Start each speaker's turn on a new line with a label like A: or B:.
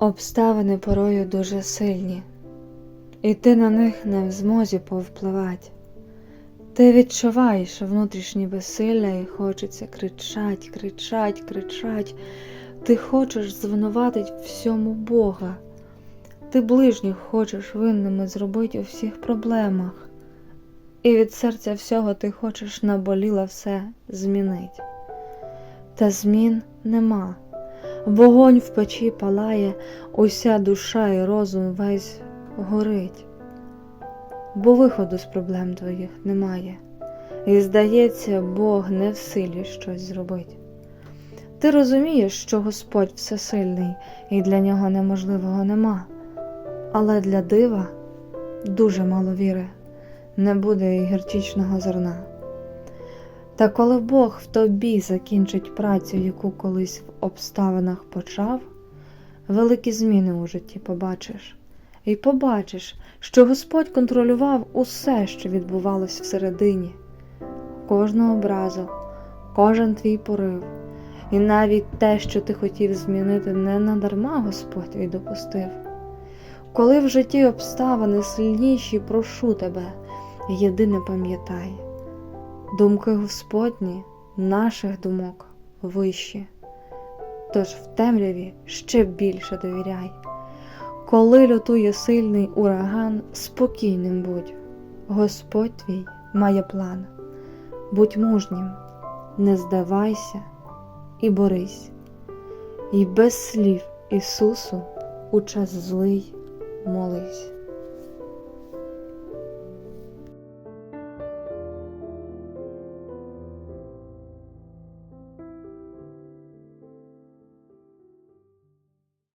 A: Обставини порою дуже сильні, і ти на них не в змозі повпливати. Ти відчуваєш внутрішнє безсилля і хочеться кричать, кричать, кричать. Ти хочеш звинуватить всьому Бога. Ти ближніх хочеш винними зробити у всіх проблемах. І від серця всього ти хочеш наболіло все змінить. Та змін нема. Вогонь в печі палає, уся душа і розум весь горить, бо виходу з проблем твоїх немає, і, здається, Бог не в силі щось зробить. Ти розумієш, що Господь всесильний, і для нього неможливого нема, але для дива дуже мало віри, не буде і гірчичного зерна. Та коли Бог в тобі закінчить працю, яку колись в обставинах почав, великі зміни у житті побачиш, і побачиш, що Господь контролював усе, що відбувалось всередині, кожну образу, кожен твій порив, і навіть те, що ти хотів змінити, не надарма Господь і допустив. Коли в житті обставини сильніші, прошу тебе, єдине пам'ятай. Думки Господні наших думок вищі, тож в темряві ще більше довіряй. Коли лютує сильний ураган, спокійним будь, Господь твій має план. Будь мужнім, не здавайся і борись, і без слів Ісусу у час злий молись.